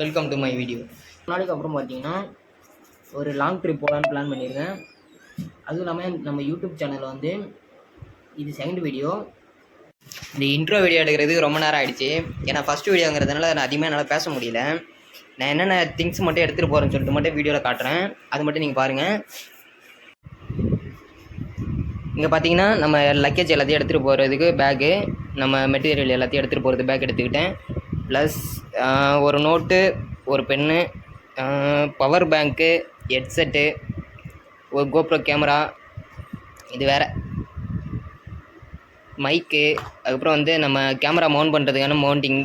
Welcome to my video நாளைக்கு அப்புறம் பார்த்தீங்கன்னா ஒரு லாங் ட்ரிப் போகலான்னு பிளான் பண்ணியிருக்கேன். அதுவும் இல்லாமல் நம்ம யூடியூப் சேனலில் வந்து இது செகண்ட் வீடியோ இந்த இன்ட்ரோ வீடியோ எடுக்கிறதுக்கு ரொம்ப நேரம் ஆயிடுச்சு. ஏன்னா ஃபஸ்ட் வீடியோங்கிறதுனால நான் அதிகமாக என்னால் பேச முடியல. நான் என்னென்ன திங்ஸ் மட்டும் எடுத்துகிட்டு போகிறேன்னு சொல்லிட்டு மட்டும் வீடியோவில் காட்டுறேன். அது மட்டும் நீங்கள் பாருங்கள் இங்கே பார்த்தீங்கன்னா நம்ம லக்கேஜ் எல்லாத்தையும் எடுத்துகிட்டு போகிறதுக்கு பேக்கு நம்ம மெட்டீரியல் எல்லாத்தையும் எடுத்துகிட்டு போகிறது பேக் எடுத்துக்கிட்டேன். ப்ளஸ் ஒரு நோட்டு ஒரு பென்னு பவர் பேங்க்கு ஹெட்செட்டு ஒரு கோப்ரோ கேமரா இது வேறு. மைக்கு அதுக்கப்புறம் வந்து நம்ம கேமரா மவுண்ட் பண்ணுறதுக்கான மவுண்டிங்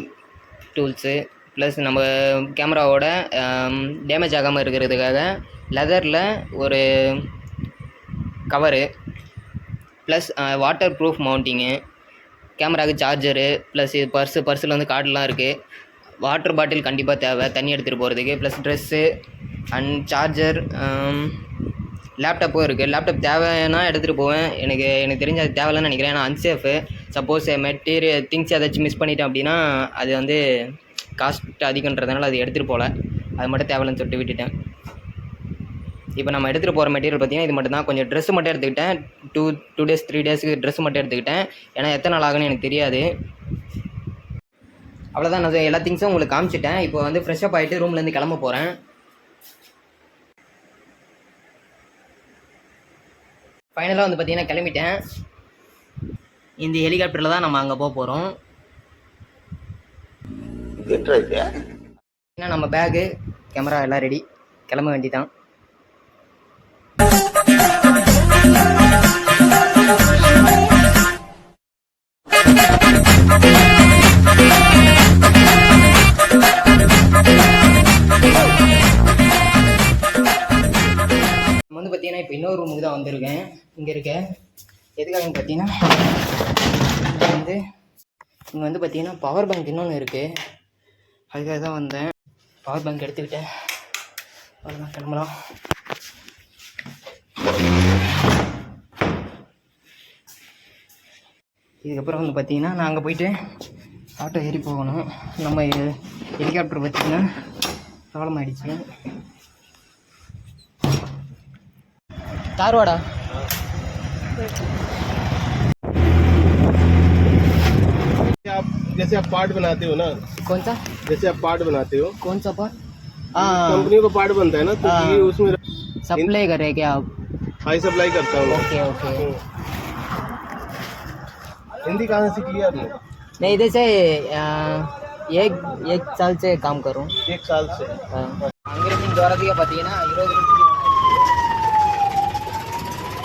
டூல்ஸு ப்ளஸ் நம்ம கேமராவோட டேமேஜ் ஆகாமல் இருக்கிறதுக்காக லெதரில் ஒரு cover plus waterproof mounting கேமராவுக்கு சார்ஜரு ப்ளஸ் இது பர்ஸு பர்ஸில் வந்து கார்டெலாம் இருக்குது வாட்டர் பாட்டில் கண்டிப்பாக தேவை. தண்ணி எடுத்துகிட்டு போகிறதுக்கு ப்ளஸ் ட்ரெஸ்ஸு அண்ட் சார்ஜர் லேப்டாப்பும் um, இருக்குது லேப்டாப் தேவைன்னா எடுத்துகிட்டு போவேன். எனக்கு எனக்கு தெரிஞ்ச அது தேவையில்லைன்னு நினைக்கிறேன். ஏன்னா அன்சேஃபு சப்போஸ் மெட்டீரியல் திங்ஸ் ஏதாச்சும் மிஸ் பண்ணிட்டேன் அப்படின்னா அது வந்து காஸ்ட் அதிகன்றதுனால அது எடுத்துகிட்டு போகல. அது மட்டும் தேவையில்லைன்னு சொல்லிட்டு விட்டுட்டேன். இப்போ நம்ம எடுத்துகிட்டு போகிற மெட்டீரியல் பார்த்தீங்கன்னா இது மட்டும் தான் கொஞ்சம் ட்ரெஸ் மட்டும் எடுத்துக்கிட்டேன். டூ டூ டேஸ் த்ரீ டேஸ்க்கு ட்ரெஸ் மட்டும் எடுத்துக்கிட்டேன். ஏன்னா எத்தனை நாள் ஆகுன்னு எனக்கு தெரியாது. அவ்வளோதான் நான் எல்லா திங்ஸும் உங்களுக்கு காமிச்சிட்டேன். இப்போ வந்து ஃப்ரெஷ்அப் ஆகிட்டு ரூம்லேருந்து கிளம்ப போகிறேன் ஃபைனலாக வந்து பார்த்தீங்கன்னா கிளம்பிட்டேன். இந்த ஹெலிகாப்டரில் தான் நம்ம அங்கே போக போகிறோம் ஏன்னா நம்ம பேகு கேமரா எல்லாம் ரெடி கிளம்ப வேண்டிதான் வந்து பார்த்தீங்கன்னா இப்போ இன்னொரு ரூமுக்கு தான் வந்திருக்கேன். இங்கே இருக்க. எதுக்காகன்னு பார்த்தீங்கன்னா வந்து இங்கே வந்து பார்த்தீங்கன்னா பவர் பேங்க் இன்னொன்று இருக்குது அதுக்காக தான் வந்தேன். பவர் பேங்க் எடுத்துக்கிட்டேன். அவ்வளோதான் கிளம்பலாம். இதுக்கப்புறம் வந்து பார்த்தீங்கன்னா நான் அங்கே போயிட்டு ஆட்டோ ஏறி போகணும் நம்ம ஹெலிகாப்டர் பார்த்தீங்கன்னா ப்ராப்ளம் ஆயிடுச்சு தார்வாடா आप जैसे आप पार्ट बनाते हो ना कौन सा जैसे आप पार्ट बनाते हो कौन सा पार्ट हाँ कंपनी का पार्ट बनता है ना तो हाँ। ये उसमें सप्लाई कर रहे हैं क्या आप हाई सप्लाई करता हूँ ओके ओके हिंदी कहाँ से सीख लिया आपने मैं इधर से आ, एक एक साल से काम करूँ एक साल से அங்கிருந்து இங்கே வரதுக்கே பார்த்தீங்கன்னா இருபது நிமிஷம்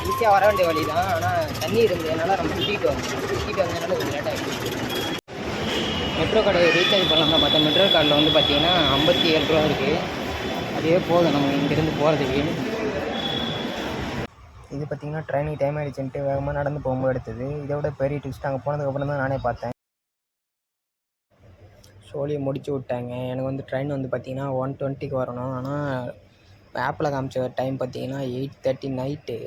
ஈஸியாக வர வேண்டிய வழி தான் ஆனால் தண்ணி இருந்ததுனால நம்ம சுற்றிட்டு வந்தோம் சுற்றிட்டு வந்ததுனால கொஞ்சம் லேட் ஆகிடுச்சு மெட்ரோ கார்டு ரீசார்ஜ் பண்ணலாம் தான் பார்த்தேன் மெட்ரோ கார்டில் வந்து பார்த்தீங்கன்னா ஐம்பத்தி ஏழு ரூபா இருக்குது அதுவே போதும் நம்ம இங்கேருந்து போகிறதுக்கு இது பார்த்தீங்கன்னா ட்ரெயினுக்கு டைம் ஆகிடுச்சுன்ட்டு வேகமாக நடந்து போகும்போது எடுத்தது இதை விட பெரிய ட்விஸ்ட் அங்கே போனதுக்கப்புறம் தான் நானே பார்த்தேன். ஷோலியை முடிச்சு விட்டாங்க. எனக்கு வந்து ட்ரெயின் வந்து பார்த்திங்கன்னா ஒன் டுவெண்ட்டிக்கு வரணும். ஆனால் ஆப்பில் காமிச்ச டைம் பார்த்தீங்கன்னா eight thirty night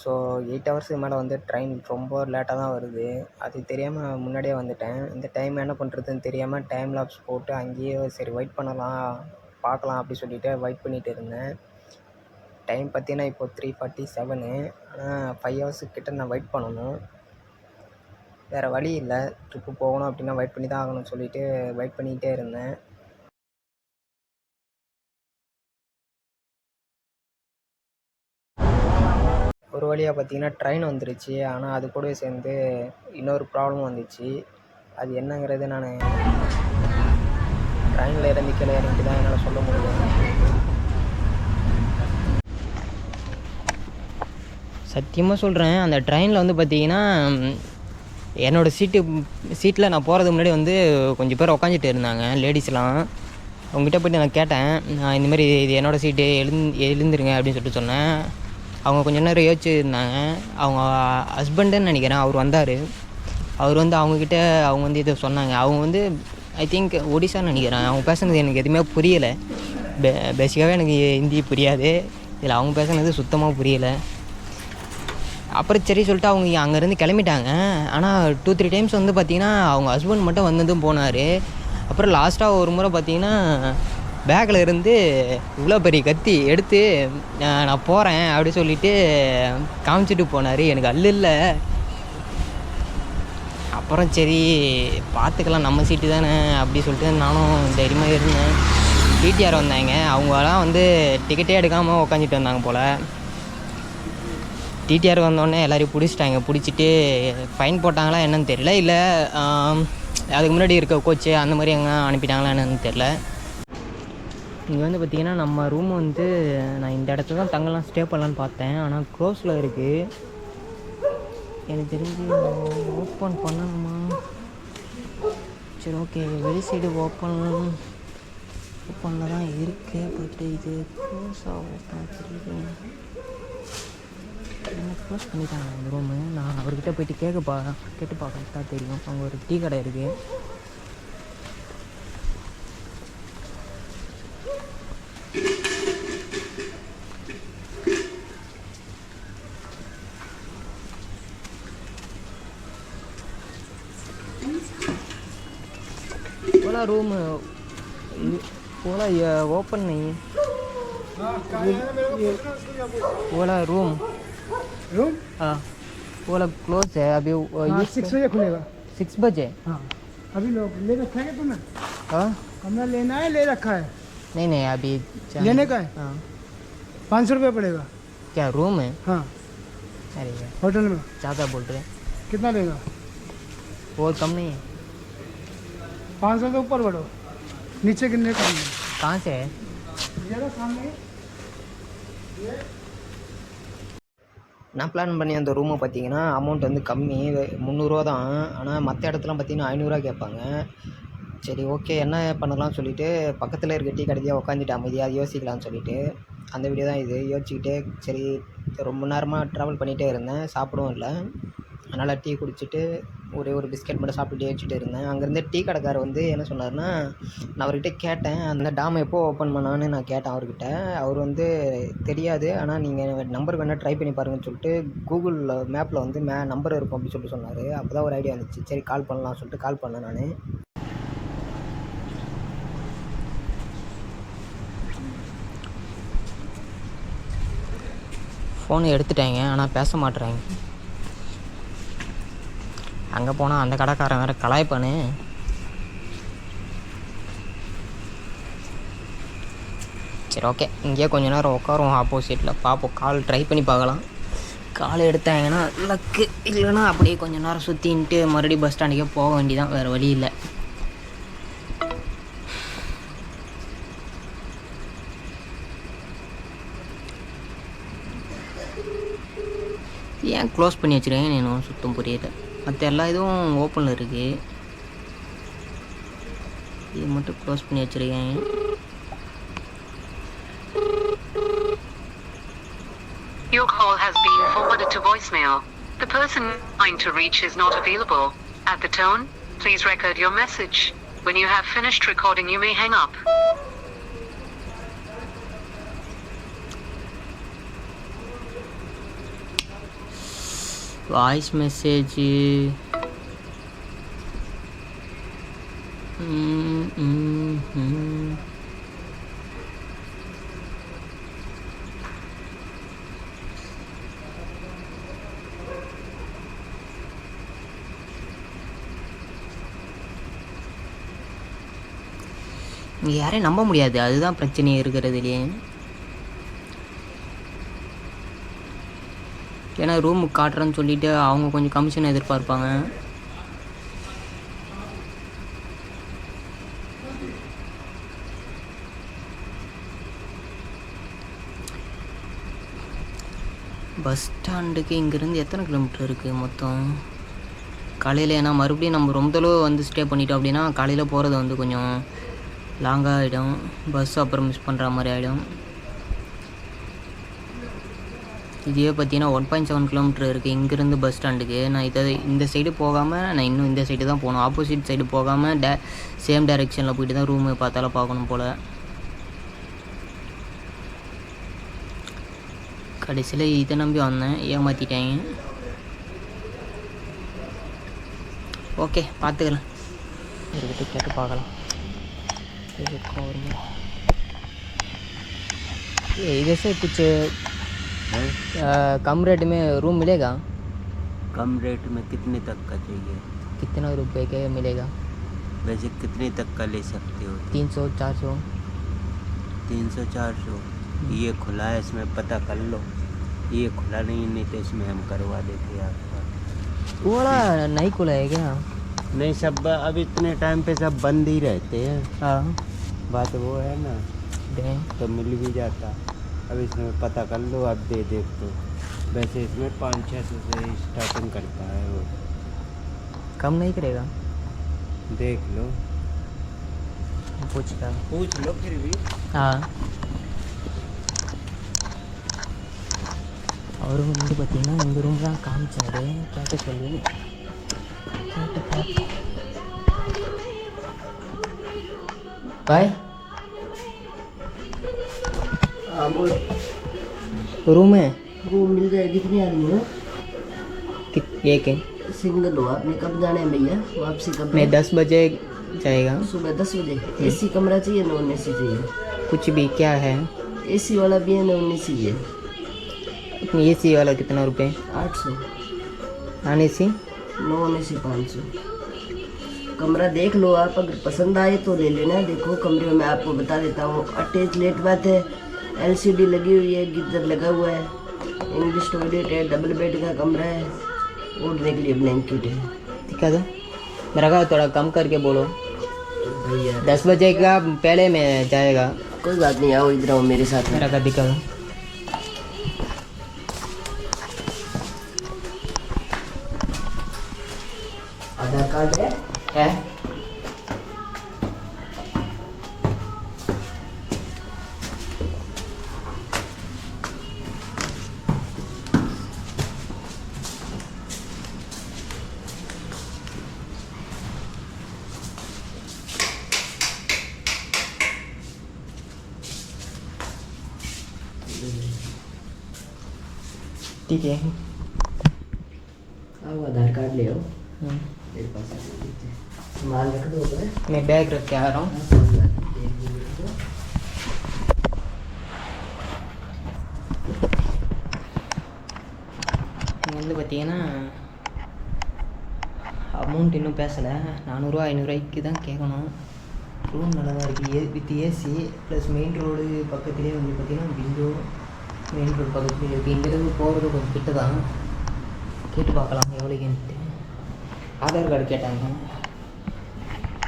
so eight ஹவர்ஸுக்கு மேலே வந்து ட்ரெயின் ரொம்ப லேட்டாக தான் வருது. அது தெரியாமல் முன்னாடியே வந்துட்டேன். இந்த டைம் என்ன பண்ணுறதுன்னு தெரியாமல் டைம் லாப்ஸ் போட்டு அங்கேயே சரி வெயிட் பண்ணலாம் பார்க்கலாம் அப்படி சொல்லிவிட்டு வெயிட் பண்ணிகிட்டு இருந்தேன். டைம் பார்த்தீங்கன்னா இப்போ த்ரீ ஃபார்ட்டி செவனு ஆனால் ஃபைவ் ஹவர்ஸுக்கு கிட்ட நான் வெயிட் பண்ணணும். வேறு வழி இல்லை. ட்ரிப்பு போகணும் அப்படின்னா வெயிட் பண்ணி தான் ஆகணும்னு சொல்லிட்டு வெயிட் பண்ணிக்கிட்டே இருந்தேன். ஒரு வழியாக பார்த்தீங்கன்னா ட்ரெயின் வந்துருச்சு. ஆனால் அது கூட சேர்ந்து இன்னொரு ப்ராப்ளம் வந்துச்சு. அது என்னங்கிறது நான் ட்ரெயினில் இறந்து கீழே இறங்கிட்டு தான் என்னால் சொல்ல முடியும். சத்தியமாக சொல்கிறேன் அந்த ட்ரெயினில் வந்து பார்த்தீங்கன்னா என்னோடய சீட்டு சீட்டில் நான் போகிறதுக்கு முன்னாடி வந்து கொஞ்சம் பேர் உக்காஞ்சிட்டு இருந்தாங்க லேடிஸ்லாம் அவங்ககிட்ட போய்ட்டு நான் கேட்டேன் நான் இந்தமாரி இது என்னோடய சீட்டு எழுந் எழுந்துருங்க அப்படின்னு சொல்லிட்டு சொன்னேன். அவங்க கொஞ்சம் நேரம் யோசிச்சு இருந்தாங்க. அவங்க ஹஸ்பண்டுன்னு நினைக்கிறேன் அவர் வந்தார். அவர் வந்து அவங்கக்கிட்ட அவங்க வந்து இதை சொன்னாங்க. அவங்க வந்து ஐ திங்க் ஒடிசான்னு நினைக்கிறேன். அவங்க பேசுனது எனக்கு எதுவுமே புரியலை. பே பேசிக்காகவே எனக்கு ஹிந்தி புரியாது. இதில் அவங்க பேசுனது சுத்தமாக புரியலை. அப்புறம் சரி சொல்லிட்டு அவங்க அங்கேருந்து கிளம்பிட்டாங்க. ஆனால் டூ த்ரீ டைம்ஸ் வந்து பார்த்தீங்கன்னா அவங்க ஹஸ்பண்ட் மட்டும் வந்ததும் போனார். அப்புறம் லாஸ்ட்டாக ஒரு முறை பார்த்தீங்கன்னா பேக்கில் இருந்து இவ்வளோ பெரிய கத்தி எடுத்து நான் போகிறேன் அப்படி சொல்லிட்டு காமிச்சிட்டு போனார். எனக்கு அல்ல இல்லை. அப்புறம் சரி பார்த்துக்கலாம் நம்ம சீட்டு தானே அப்படி சொல்லிட்டு நானும் தைரியமாக இருந்தேன். டிடிஆர் வந்தாங்க. அவங்களாம் வந்து டிக்கெட்டே எடுக்காமல் உக்காந்துட்டு வந்தாங்க போல். டிடிஆர் வந்தோடனே எல்லோரையும் பிடிச்சிட்டாங்க. பிடிச்சிட்டு ஃபைன் போட்டாங்களா என்னன்னு தெரியல. இல்லை அதுக்கு முன்னாடி இருக்க கோச்சு அந்த மாதிரி எங்கே அனுப்பிட்டாங்களா என்னன்னு தெரில இங்கே வந்து பார்த்திங்கன்னா நம்ம ரூம் வந்து நான் இந்த இடத்துல தான் தங்கலாம் ஸ்டே பண்ணலான்னு பார்த்தேன். ஆனால் க்ளோஸில் இருக்குது எனக்கு தெரிஞ்சு ஓப்பன் பண்ணணுமா? சரி ஓகே வெளி சைடு ஓப்பன் ஓப்பனில் தான் இருக்குது பட் இது க்ளோஸாக ஓப்பன் தெரியுது க்ளோஸ் பண்ணிட்டாங்க அந்த ரூமு நான் அவர்கிட்ட போயிட்டு கேட்க பா கேட்டு பார்க்க தான் தெரியும் அங்கே ஒரு டீ கடை இருக்குது ஓலா ரூமு ஓலா ஓப்பன் ஓலா ரூம் रूम हाँ। बोला क्लोज है अभी हाँ सिक्स बजे खुलेगा। सिक्स बजे? हाँ। अभी लोग ले रखा है तुम्हें? हाँ। कमरा लेना है ले रखा है। नहीं नहीं अभी लेने का है? हाँ। पाँच सौ रुपये पड़ेगा। क्या रूम है? हाँ। अरे यार। होटल में। ज़्यादा बोल रहे हैं। कितना लेगा बहुत कम नहीं है। पाँच सौ से ऊपर बढ़ो। नीचे कितने का है? कहाँ से है? सामने। நான் பிளான் பண்ணி அந்த ரூமை பார்த்தீங்கன்னா அமௌண்ட் வந்து கம்மி. முந்நூறுரூவா தான். ஆனால் மற்ற இடத்துலாம் பார்த்தீங்கன்னா ஐநூறுரூவா கேட்பாங்க. சரி ஓகே என்ன பண்ணலாம்னு சொல்லிட்டு பக்கத்தில் இருக்க டீ கடையாக உட்காந்துட்டு அமைதியாக யோசிக்கலாம்னு சொல்லிட்டு அந்த வீடியோ தான் இது. யோசிச்சுக்கிட்டே சரி ரொம்ப நேரமாக ட்ராவல் பண்ணிகிட்டே இருந்தேன். சாப்பிடவும் இல்லை. அதனால் டீ குடிச்சிட்டு ஒரே ஒரு பிஸ்கெட் மட்டும் சாப்பிட்டுட்டே வச்சுட்டு இருந்தேன். அங்கேருந்து டீ கடைக்காரர் வந்து என்ன சொன்னார்னா நான் அவர்கிட்ட கேட்டேன். அந்த டேம் எப்போ ஓப்பன் பண்ணான்னு நான் கேட்டேன் அவர்கிட்ட. அவர் வந்து தெரியாது. ஆனால் நீங்கள் நம்பர் வேணால் ட்ரை பண்ணி பாருங்கன்னு சொல்லிட்டு கூகுளில் மேப்பில் வந்து மே நம்பர் இருக்கும் அப்படின்னு சொல்லிட்டு சொன்னார். அப்போ தான் ஒரு ஐடியா வந்துச்சு. சரி கால் பண்ணலாம் சொல்லிட்டு கால் பண்ணேன் நான். ஃபோனை எடுத்துட்டாங்க. ஆனால் பேச மாட்டுறாங்க. அங்கே போனால் அந்த கடைக்காரன் வேறு கலாய்ப்பானு. சரி ஓகே இங்கேயே கொஞ்ச நேரம் உட்காருவோம் ஆப்போசிட்டில் பார்ப்போம். கால் ட்ரை பண்ணி பார்க்கலாம். கால் எடுத்தாங்கன்னா லக்கு இல்லைன்னா அப்படியே கொஞ்ச நேரம் சுற்றின்ட்டு மறுபடியும் பஸ் ஸ்டாண்டுக்கே போக வேண்டியதான் வேறு வழி இல்லை. ஏன் க்ளோஸ் பண்ணி வச்சுருக்கேன்? எனக்கு சுத்தம் புரியலை. மற்ற எல்லா இதுவும் ஓப்பனில் இருக்குது இது மட்டும் க்ளோஸ் பண்ணி வச்சுருக்கேன் Your call has been forwarded to voicemail. The person trying to reach is not available. At the tone, please record your message. When you have finished recording, you may hang up. Voice message இங்கே யாரையும் நம்ப முடியாது. அதுதான் பிரச்சனை இருக்கிறதுலையே. ஏன்னா ரூமுக்கு காட்டுறேன்னு சொல்லிட்டு அவங்க கொஞ்சம் கமிஷன் எதிர்பார்ப்பாங்க. பஸ் ஸ்டாண்டுக்கு இங்கேருந்து எத்தனை கிலோமீட்டர் இருக்குது மொத்தம்? காலையில் ஏன்னா மறுபடியும் நம்ம ரொம்ப தளவு வந்து ஸ்டே பண்ணிட்டோம் அப்படின்னா காலையில் போகிறது வந்து கொஞ்சம் லாங்காக ஆகிடும் பஸ் அப்புறம் மிஸ் பண்ணுற மாதிரி ஆகிடும் இதுவே பார்த்தீங்கன்னா ஒன் பாயிண்ட் செவன் கிலோமீட்டர் இருக்குது இங்கேருந்து பஸ் ஸ்டாண்டுக்கு நான் இதை இந்த சைடு போகாமல் நான் இன்னும் இந்த சைடு தான் போகணும். ஆப்போசிட் சைடு போகாமல் டே சேம் டைரெக்ஷனில் போயிட்டு தான் ரூமு பார்த்தாலும் பார்க்கணும் போல். கடைசியில் இதை நம்பி வந்தேன். ஏமாற்றிட்டேன் ஓகே பார்த்துக்கலாம். இவர்கிட்ட கேட்டு பார்க்கலாம். இதுக்கும் இதே சார் குச்சி कम रेट में रूम मिलेगा? कम रेट में कितने तक का चाहिए? कितना रुपए के मिलेगा? वैसे कितने तक का ले सकते हो? तीन सौ चार सौ। तीन सौ चार सौ। ये खुला है इसमें पता कर लो। ये खुला नहीं नहीं तो इसमें हम करवा देते आपका। वो वाला नहीं खुला है क्या? नहीं सब अब इतने टाइम पे सब बंद ही रहते हैं। हाँ। बात वो है ना तो मिल भी जाता। अब इसमें पता कर लो अब दे देख तो। वैसे इसमें पाँच छः सौ से स्टार्टिंग करता है वो। कम नहीं करेगा? देख लो। पूछता पूछ लो फिर भी। हाँ। और मुझे बताइए ना इन रूम का काम चल रहे हैं क्या तो क्या चल रही है? भाई रूम है? रूम मिल जाएगी कितनी आदमी हो? एक है सिंगल हो आपने कब जाना है भैया? वापसी कब मैं दस बजे जाएगा। सुबह दस बजे? एसी कमरा चाहिए नॉन एसी चाहिए? कुछ भी क्या है? एसी वाला भी है नॉन एसी है। ए सी वाला कितना रुपए? आठ सौ। Non A C? Non A सी पाँच सौ। कमरा देख लो आप अगर पसंद आए तो ले लेना। देखो कमरे में मैं आपको बता देता हूँ अटैच लेट बात है। एलसीडी लगी हुई है गीजर लगा हुआ है। इंग्लिश टॉयलेट है डबल बेड का कमरा है। ओढ़ने के लिए ब्लैंकेट है। दिखा दो। मेरा कहा थोड़ा कम करके बोलो। भैया दस बजे का पहले में जाएगा। कोई बात नहीं आओ इधर आओ मेरे साथ मेरा का दिखा दो। ठीक है आओ आधार कार्ड ले आओ हम्म। मेरे पास आ जाओ, नीचे। सामान रख दो ऊपर मैं बैग रख के आ रहा हूँ हाँ, कोई बात नहीं, एक मिनट रुको। இங்கே வந்து பார்த்தீங்கன்னா அமௌண்ட் இன்னும் பேசலை நானூறுரூவா ஐநூறுரூவாய்க்கு தான் கேட்கணும் ரூம் நல்லா தான் இருக்குது ஏ with AC plus main road பக்கத்துலேயே வந்து பார்த்தீங்கன்னா விண்டோ மெயின் ரோடு இருக்குது இங்கேருந்து போகிறது கொஞ்சம் கிட்ட தான் கேட்டு பார்க்கலாம் எவ்வளோக்குன்ட்டு ஆதார் கார்டு கேட்டாங்க.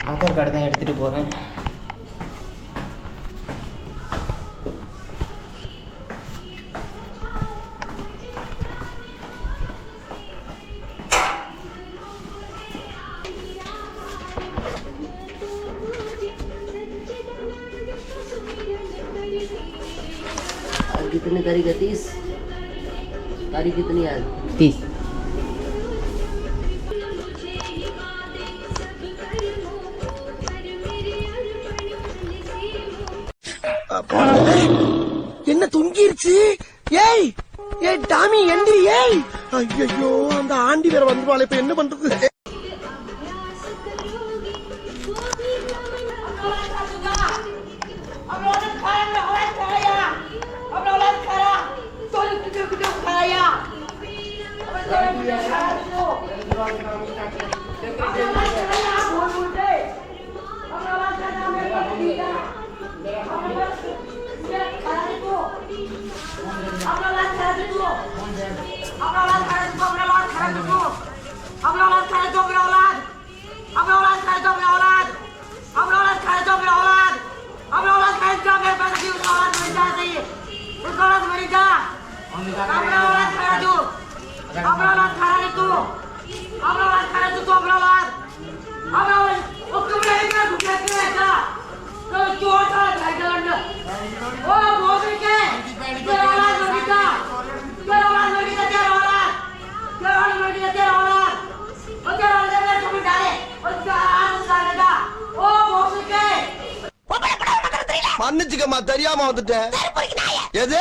ஆதார் கார்டு தான் எடுத்துகிட்டு போகிறேன் आज कितनी तारीख है तीस तारीख कितनी है आज तीस என்ன தொங்கிருச்சு ஏய் ஏய் டாமி எந்திரி ஏய் ஐயோ அந்த ஆண்டி வேற வந்துருவாள் இப்ப என்ன பண்றது Kamu lawan saya tuh. மன்னிச்சுக்கம்மா தெரியாம வந்துட்டேன். எது?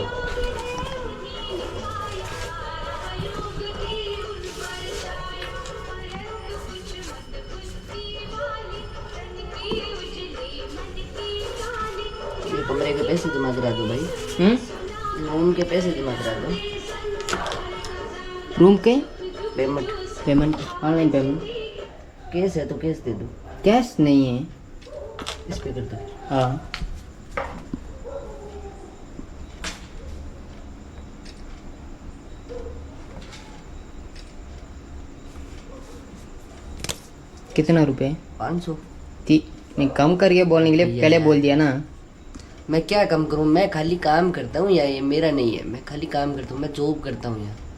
रूम के? Payment payment online payment cash है तो कैश दे दो। कैश नहीं है। इस पे कर दो। हाँ। कितना रुपए? पाँच सौ। नहीं कम करके बोलने के लिए। पहले बोल दिया ना। मैं क्या कम करूँ? मैं खाली काम करता हूँ या ये मेरा नहीं है? मैं खाली काम करता हूँ मैं जॉब करता हूँ यहाँ।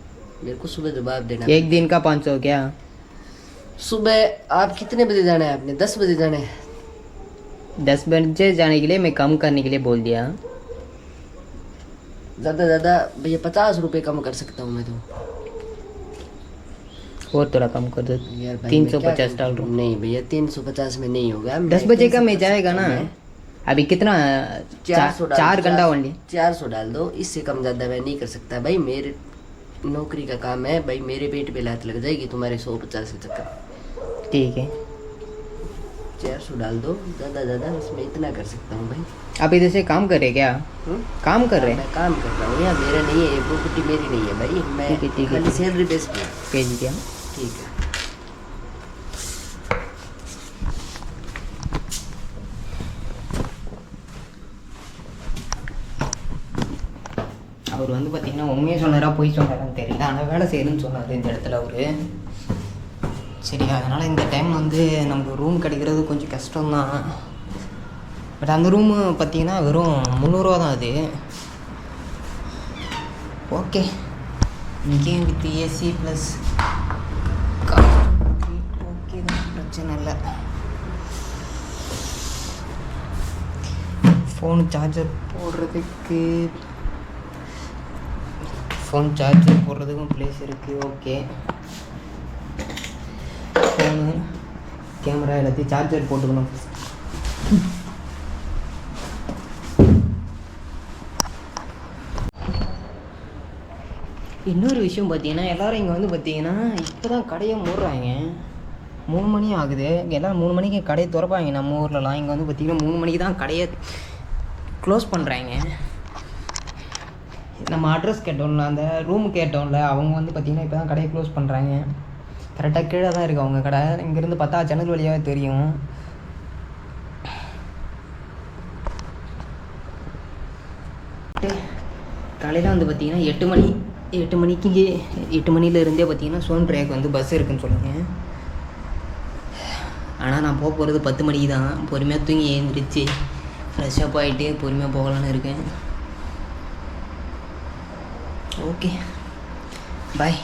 मेरे को सुबह जवाब देना एक दिन का पाँच सौ क्या? सुबह आप कितने बजे जाना है आपने? दस बजे जाना है। दस बजे जाने के लिए मैं कम करने के लिए बोल दिया। ज़्यादा ज़्यादा भैया पचास रुपये कम कर सकता हूँ मैं तो। और थोड़ा कम कर दो। तीन सौ पचास डाल रहा नहीं भैया तीन सौ पचास में नहीं होगा। दस बजे का मैं जाएगा ना? अभी कितना चार सौ चार घंटा ओनली चार सौ डाल दो इससे कम ज़्यादा मैं नहीं कर सकता। भाई मेरे नौकरी का काम है भाई मेरे पेट पे लात लग जाएगी तुम्हारे सौ पचास के चक्कर ठीक है चार सौ डाल दो ज़्यादा ज़्यादा इसमें इतना कर सकता हूँ भाई आप इधर से काम कर रहे क्या हम्म? काम कर रहे मैं काम कर रहा हूँ यहाँ मेरा नहीं है ये प्रॉपर्टी मेरी नहीं है भाई मैं ठीक है, ठीक है, खाली ठीक है। सैलरी बेस पे भेज दिया ठीक है அவர் வந்து பார்த்தீங்கன்னா உண்மையை சொன்னாரா பொய் சொன்னாரான்னு தெரியல. ஆனால் வேலை செய்யணும்னு சொன்னார் இந்த இடத்துல அவர். சரி அதனால் இந்த டைம் வந்து நமக்கு ரூம் கிடைக்கிறது கொஞ்சம் கஷ்டம்தான். பட் அந்த ரூமு பார்த்தீங்கன்னா வெறும் முந்நூறுரூவா தான் அது. ஓகே இங்கேயும் வித் ஏசி ப்ளஸ் ஓகே தான். பிரச்சனை இல்லை. ஃபோன் சார்ஜர் போடுறதுக்கு ஃபோன் சார்ஜர் போடுறதுக்கும் ப்ளேஸ் இருக்குது ஓகே ஃபோனு கேமரா எல்லாத்தையும் சார்ஜர் போட்டுக்கணும் இன்னொரு விஷயம் பார்த்தீங்கன்னா எல்லோரும் இங்கே வந்து பார்த்தீங்கன்னா இப்போ தான் கடையை மூடுறாங்க. மூணு மணி ஆகுது. எல்லாம் மூணு மணிக்கு கடையை திறப்பாங்க. நம்ம ஊர்லலாம் இங்கே வந்து பார்த்தீங்கன்னா மூணு மணிக்கு தான் கடையை க்ளோஸ் பண்ணுறாங்க நம்ம அட்ரஸ் கேட்டோம்ல அந்த ரூம் கேட்டோம்ல அவங்க வந்து பார்த்திங்கன்னா இப்போ தான் கடையை க்ளோஸ் பண்ணுறாங்க கரெக்டாக கீழே தான் இருக்குது அவங்க கடை. இங்கேருந்து பார்த்தா ஜன்னல் வழியாகவே தெரியும். காலையில் வந்து பார்த்திங்கன்னா எட்டு மணி எட்டு மணிக்கு எட்டு மணிலேருந்தே பார்த்தீங்கன்னா சோன் ட்ரேக் வந்து பஸ் இருக்குன்னு சொல்லுங்க. ஆனால் நான் போக போகிறது பத்து மணிக்கு தான். பொறுமையாக தூங்கி எழுந்திரிச்சு ஃப்ரெஷ்ஷப் ஆகிட்டு பொறுமையாக போகலான்னு இருக்கேன். Okay bye